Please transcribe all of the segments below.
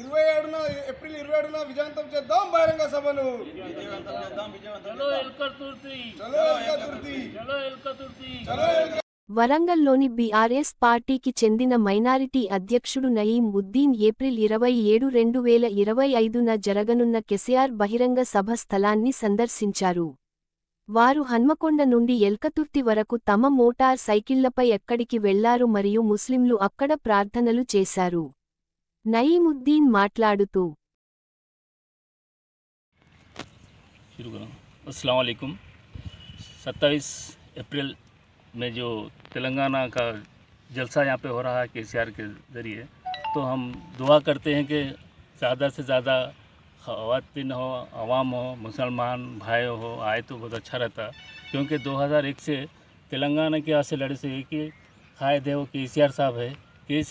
ఇరవై ఏడున ఏప్రిల్ ఇరవై ఏడున విజయవంతం చేద్దాం బహిరంగ సభను. వరంగల్లోని బీఆర్ఎస్ పార్టీకి చెందిన మైనారిటీ అధ్యక్షుడు నయీం ఉద్దీన్ ఏప్రిల్ ఇరవై ఏడు రెండు వేల ఇరవై ఐదున జరగనున్న కెసిఆర్ బహిరంగ సభ స్థలాన్ని సందర్శించారు. వారు హన్మకొండ నుండి ఎల్కతుర్తి వరకు తమ మోటార్ సైకిళ్ళపై ఎక్కడికి వెళ్ళారు మరియు ముస్లింలు అక్కడ ప్రార్థనలు చేశారు. నయీముద్దీన్ మాట్లాడుతూ शुरू करूँ अस्सलाम वालेकुम सत्ताईस अप्रैल में जो तेलंगाना का जलसा यहाँ पे हो रहा है के के ज़रिए तो हम दुआ करते हैं कि ज़्यादा से ज़्यादा ख़वातीन हो आवाम हो मुसलमान भाई हो आए तो बहुत अच्छा रहता क्योंकि 2001 से तेलंगाना के यहाँ से लड़े से एक ही कायद है वो के साहब है के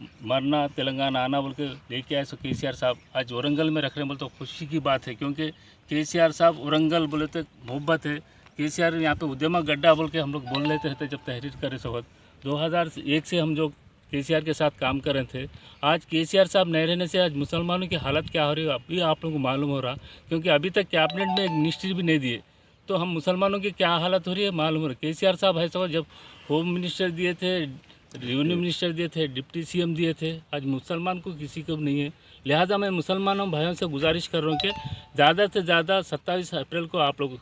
मरना, तेलंगाना आना बोल के लेके आए सो के सी आर साहब, आज औरंगल में रख रहे हैं, बोले तो खुशी की बात है, क्योंकि के सी आर साहब औरंगल बोले तो मोहब्बत है। के सी आर यहाँ पे उद्यमा गड्ढा बोल के हम लोग बोल लेते रहते जब तहरीर करे सो वक्त। 2001 से हम जो के सी आर के साथ काम कर रहे थे, आज के सी आर साहब नहीं रहने से आज मुसलमानों की हालत क्या हो रही है, अभी आप लोगों को मालूम हो रहा, क्योंकि अभी तक कैबिनेट में एक मिनिस्ट्री भी नहीं दिए। तो हम मुसलमानों की क्या हालत हो रही है, मालूम हो रहा। है के सी आर साहब है सब जब होम मिनिस्टर दिए थे रेवेन्यू मिनिस्टर दिए थे डिप्टी सीएम दिए थे। आज मुसलमान को किसी को नहीं है। लिहाजा मैं मुसलमानों भाइयों से गुजारिश कर रहा हूँ कि ज़्यादा से ज़्यादा सत्ताईस अप्रैल को आप लोग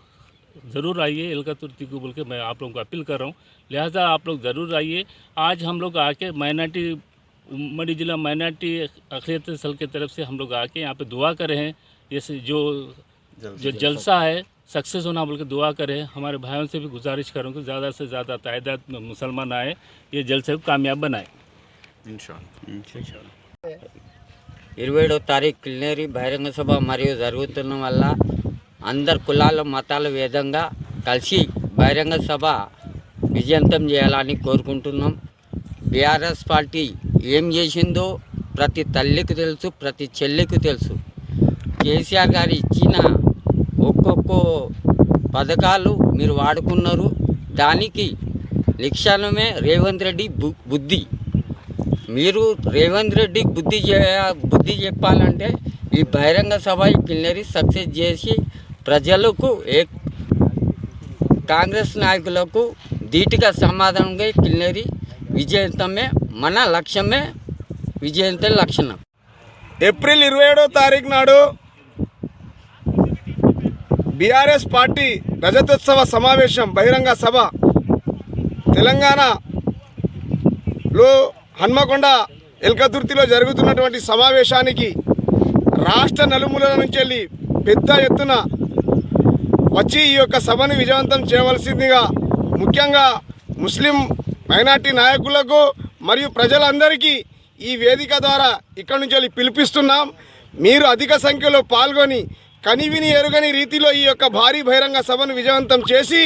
ज़रूर आइए एलका तुर्ती को बोल के मैं आप लोगों को अपील कर रहा हूँ। लिहाजा आप लोग ज़रूर आइए। आज हम लोग आके माइनॉरिटी उमरी जिला माइनॉरिटी अखिलत सल की तरफ़ से हम लोग आके यहाँ पे दुआ करे। हैं जैसे जो जो जलसा है सक्सेस होना बोल के दुआ करें हमारे भाइयों से भी गुजारिश करूँ कि ज़्यादा से ज़्यादा तादाद में मुसलमान आए ये जलसे को कामयाब बनाए ఇరవై ఏడో తారీఖు క్లినరీ బహిరంగ సభ మరియు జరుగుతున్న వల్ల అందరు కులాల మతాల విధంగా కలిసి బహిరంగ సభ విజయంతం చేయాలని కోరుకుంటున్నాం బీఆర్ఎస్ పార్టీ ఏం చేసిందో ప్రతి తల్లికి తెలుసు ప్రతి చెల్లికి తెలుసు కేసీఆర్ గారు ఇచ్చిన ఒక్కొక్క పథకాలు మీరు వాడుకున్నారు. దానికి నిక్షణమే రేవంత్ రెడ్డి బు బుద్ధి. మీరు రేవంత్ రెడ్డి బుద్ధి బుద్ధి చెప్పాలంటే ఈ బహిరంగ సభ ఈ సక్సెస్ చేసి ప్రజలకు ఏ కాంగ్రెస్ నాయకులకు ధీటుగా సమాధానంగా కిన్నెరి విజయంతమే మన లక్ష్యమే విజయంతం లక్షణం. ఏప్రిల్ ఇరవై ఏడో తారీఖు నాడు బీఆర్ఎస్ పార్టీ రజతోత్సవ సమావేశం బహిరంగ సభ తెలంగాణలో హన్మకొండ ఎల్కతుర్తిలో జరుగుతున్నటువంటి సమావేశానికి రాష్ట్ర నలుమూలల నుంచి వెళ్ళి పెద్ద ఎత్తున వచ్చి ఈ యొక్క సభను విజయవంతం చేయవలసిందిగా ముఖ్యంగా ముస్లిం మైనార్టీ నాయకులకు మరియు ప్రజలందరికీ ఈ వేదిక ద్వారా ఇక్కడి నుంచి వెళ్ళి పిలిపిస్తున్నాం. మీరు అధిక సంఖ్యలో పాల్గొని కనివిని ఎరుగని రీతిలో ఈ యొక్క భారీ బహిరంగ సభను విజయవంతం చేసి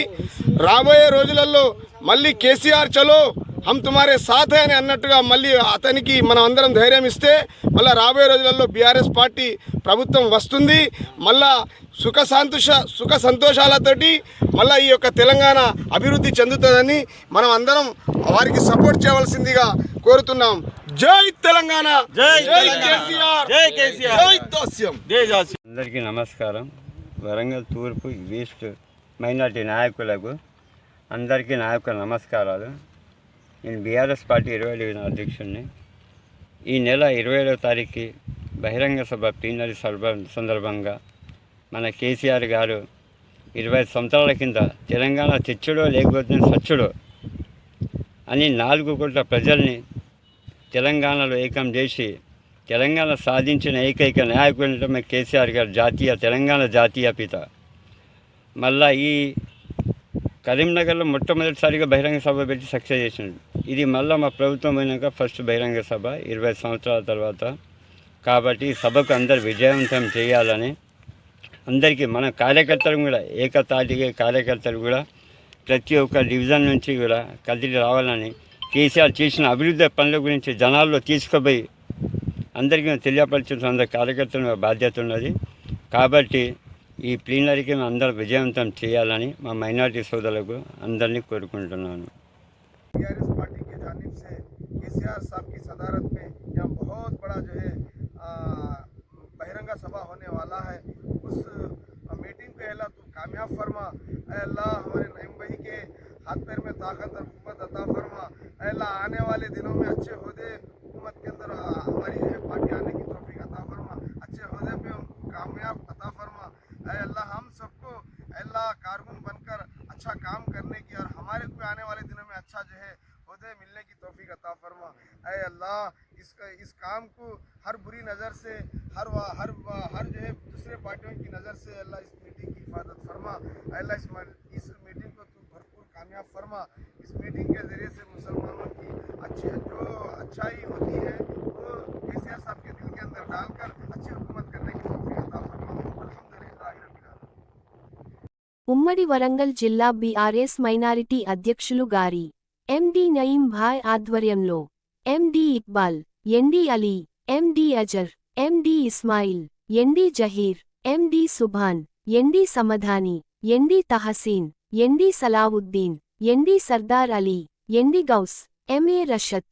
రాబోయే రోజులలో మళ్ళీ కేసీఆర్ చలో హమ్ తుమారే సాథ్ అని అన్నట్టుగా మళ్ళీ అతనికి మనం అందరం ధైర్యం ఇస్తే మళ్ళీ రాబోయే రోజులలో బీఆర్ఎస్ పార్టీ ప్రభుత్వం వస్తుంది. మళ్ళా సుఖ సంతోష సుఖ సంతోషాలతోటి మళ్ళీ ఈ యొక్క తెలంగాణ అభివృద్ధి చెందుతుందని మనం అందరం వారికి సపోర్ట్ చేయవలసిందిగా కోరుతున్నాం. జై తెలంగాణ! జై కేసీఆర్! జై కేసీఆర్! జై దోస్యం! అందరికీ నమస్కారం. వరంగల్ తూర్పు ఈస్ట్ మైనార్టీ నాయకులకు అందరికీ నాయకుల నమస్కారాలు. నేను బీఆర్ఎస్ పార్టీ ఇరవై డివిజన్ అధ్యక్షుడిని ఈ నెల ఇరవై ఏడవ తారీఖు బహిరంగ సభ ప్లీనరీ సభ సందర్భంగా మన కేసీఆర్ గారు ఇరవై సంవత్సరాల కింద తెలంగాణ తెచ్చుడో లేకపోతే సచ్చుడో అని నాలుగు కోట్ల ప్రజల్ని తెలంగాణలో ఏకం చేసి తెలంగాణ సాధించిన ఏకైక నాయకుడు అంటే కేసీఆర్ గారు జాతీయ తెలంగాణ జాతీయ పిత. మళ్ళా ఈ కరీంనగర్లో మొట్టమొదటిసారిగా బహిరంగ సభ పెట్టి సక్సెస్ చేసినాడు ఇది మళ్ళీ మా ప్రభుత్వం అయినాక ఫస్ట్ బహిరంగ సభ ఇరవై సంవత్సరాల తర్వాత. కాబట్టి సభకు అందరు విజయవంతం చేయాలని అందరికీ మన కార్యకర్తలు కూడా ఏకతాటిగా కార్యకర్తలు కూడా ప్రతి ఒక్క డివిజన్ నుంచి కూడా కదిలి రావాలని కేసీఆర్ చేసిన అభివృద్ధి పనుల గురించి జనాల్లో తీసుకుపోయి అందరికీ తెలియపరచిన అందరి కార్యకర్తల బాధ్యత ఉన్నది కాబట్టి ఈ ప్లీనరీకి మేము అందరం విజయవంతం చేయాలని మా మైనారిటీ సోదరులకు అందరినీ కోరుకుంటున్నాను बीआरएस पार्टी की जानिब से केसीआर साहब की सदारत में यहाँ बहुत बड़ा जो है बहिरंगा सभा होने वाला है उस अ, मीटिंग को अल्लाह तू कामयाब फरमा ऐ अल्लाह हमारे नईम भाई के हाथ पैर में ताकत और कुत अता फरमा ऐ अल्लाह आने वाले दिनों में अच्छे अता फरमा ऐ अल्लाह इसका इस काम को हर बुरी नज़र से हर वा- हर वा- हर जो है दूसरे पार्टियों की नज़र से अल्लाह इस मीटिंग की हिफाजत फरमा ऐ अल्लाह इस म- इस मीटिंग को तू भरपूर कामयाब फरमा इस मीटिंग के ज़रिए से मुसलमानों की अच्छी जो अच्छाई होती है वो के सी आर साहब के दिल के अंदर डालकर अच्छी हुकूमत करने की तौफीक अता फरमा अल्हम्दुलिल्लाह रब्बिल आलमीन ఉమ్మడి వరంగల్ జిల్లా బీఆర్ఎస్ మైనారిటీ అధ్యక్షులు గారి ఎండి నయీం భాయ్ ఆధ్వర్యంలో M D Iqbal ND Ali M D Azhar M D Ismail ND Zaheer MD Subhan ND Samdhani ND Tahseen ND Salauddin ND Sardar Ali ND Ghouse M A Rashad